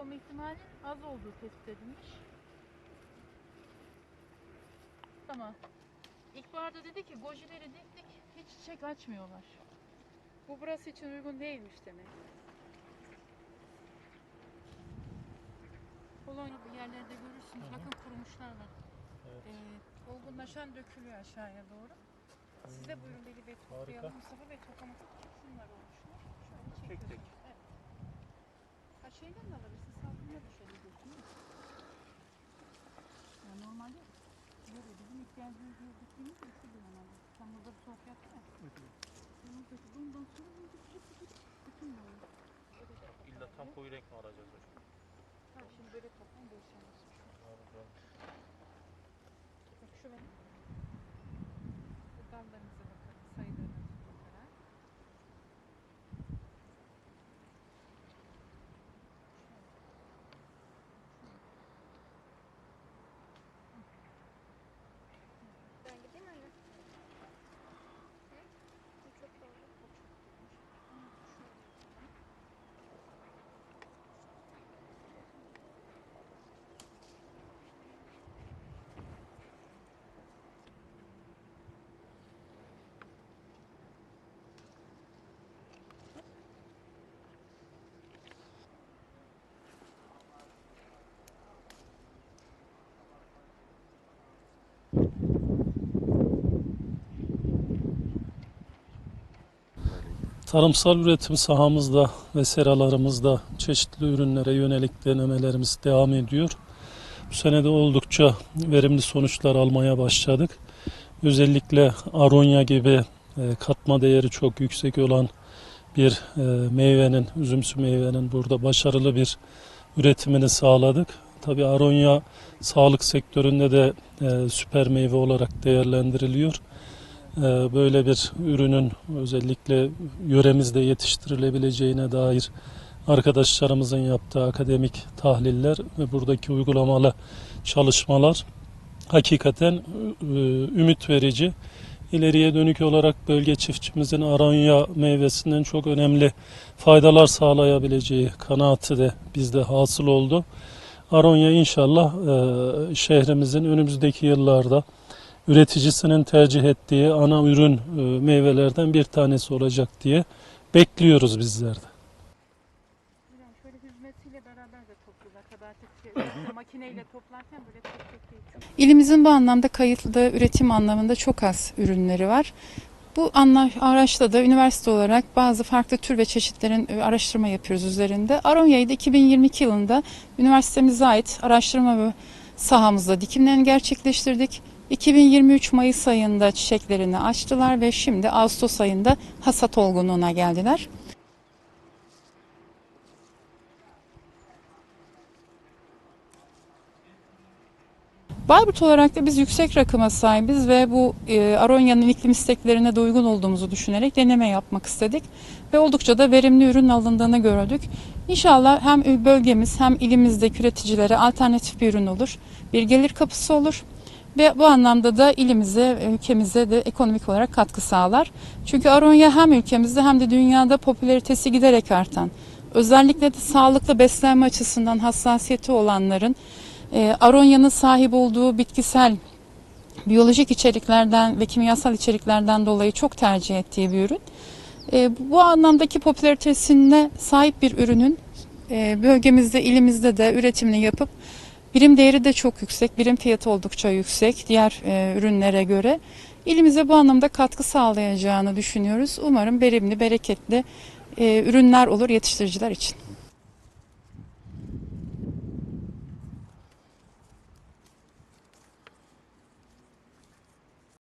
olma ihtimali az olduğu tespit edilmiş. Ama ilkbaharda dedi ki gojileri diktik hiç çiçek açmıyorlar. Bu burası için uygun değilmiş demek. Polonya bu yerlerde görürsünüz. Bakın kurumuşlar var. Evet. Ee, olgunlaşan dökülüyor aşağıya doğru. Siz de buyurun Veli Bey toplayalım. Mustafa Bey toplamak şunlar olmuşlar. Şöyle Tek tek. Evet. Ha şeyden de alabilirsiniz. Salkımda düşebilirsiniz. Ya normalde böyle bizim ihtiyacımız yok. Gittiğimiz de şu dönemde. İstanbul'da bir soğuk yaptı ya. Bunun peki bundan sonra bu küçük küçük bütün böyle. İlla tam koyu renk mi alacağız hocam? Ha şimdi böyle toplam değişemez. Harika. Bak Tarımsal üretim sahamızda ve seralarımızda çeşitli ürünlere yönelik denemelerimiz devam ediyor. Bu sene de oldukça verimli sonuçlar almaya başladık. Özellikle aronya gibi e, katma değeri çok yüksek olan bir e, meyvenin, üzümsü meyvenin burada başarılı bir üretimini sağladık. Tabii aronya sağlık sektöründe de e, süper meyve olarak değerlendiriliyor. E, Böyle bir ürünün özellikle yöremizde yetiştirilebileceğine dair arkadaşlarımızın yaptığı akademik tahliller ve buradaki uygulamalı çalışmalar hakikaten e, ümit verici. İleriye dönük olarak bölge çiftçimizin aronya meyvesinden çok önemli faydalar sağlayabileceği kanaati de bizde hasıl oldu. Aronya inşallah e, şehrimizin önümüzdeki yıllarda üreticisinin tercih ettiği ana ürün e, meyvelerden bir tanesi olacak diye bekliyoruz bizler de. Yani şöyle hizmetiyle beraber de topluyorlar. Tabii artık şey, makineyle toplarken böyle tek tek değil. Çok İlimizin bu anlamda kayıtlı üretim anlamında çok az ürünleri var. Bu araçta da üniversite olarak bazı farklı tür ve çeşitlerin e, araştırma yapıyoruz üzerinde. Aronya'yı da 2022 yılında üniversitemize ait araştırma sahamızda dikimlerini gerçekleştirdik. 2023 Mayıs ayında çiçeklerini açtılar ve şimdi Ağustos ayında hasat olgunluğuna geldiler. Bayburt olarak da biz yüksek rakıma sahibiz ve bu e, Aronya'nın iklim isteklerine de uygun olduğumuzu düşünerek deneme yapmak istedik. Ve oldukça da verimli ürün alındığını gördük. İnşallah hem bölgemiz hem ilimizdeki üreticilere alternatif bir ürün olur. Bir gelir kapısı olur. Ve bu anlamda da ilimize, ülkemize de ekonomik olarak katkı sağlar. Çünkü Aronya hem ülkemizde hem de dünyada popülaritesi giderek artan, özellikle de sağlıklı beslenme açısından hassasiyeti olanların e, Aronya'nın sahip olduğu bitkisel biyolojik içeriklerden ve kimyasal içeriklerden dolayı çok tercih ettiği bir ürün. E, bu anlamdaki popülaritesine sahip bir ürünün e, bölgemizde, ilimizde de üretimini yapıp birim değeri de çok yüksek, birim fiyatı oldukça yüksek diğer e, ürünlere göre. İlimize bu anlamda katkı sağlayacağını düşünüyoruz. Umarım verimli, bereketli e, ürünler olur yetiştiriciler için.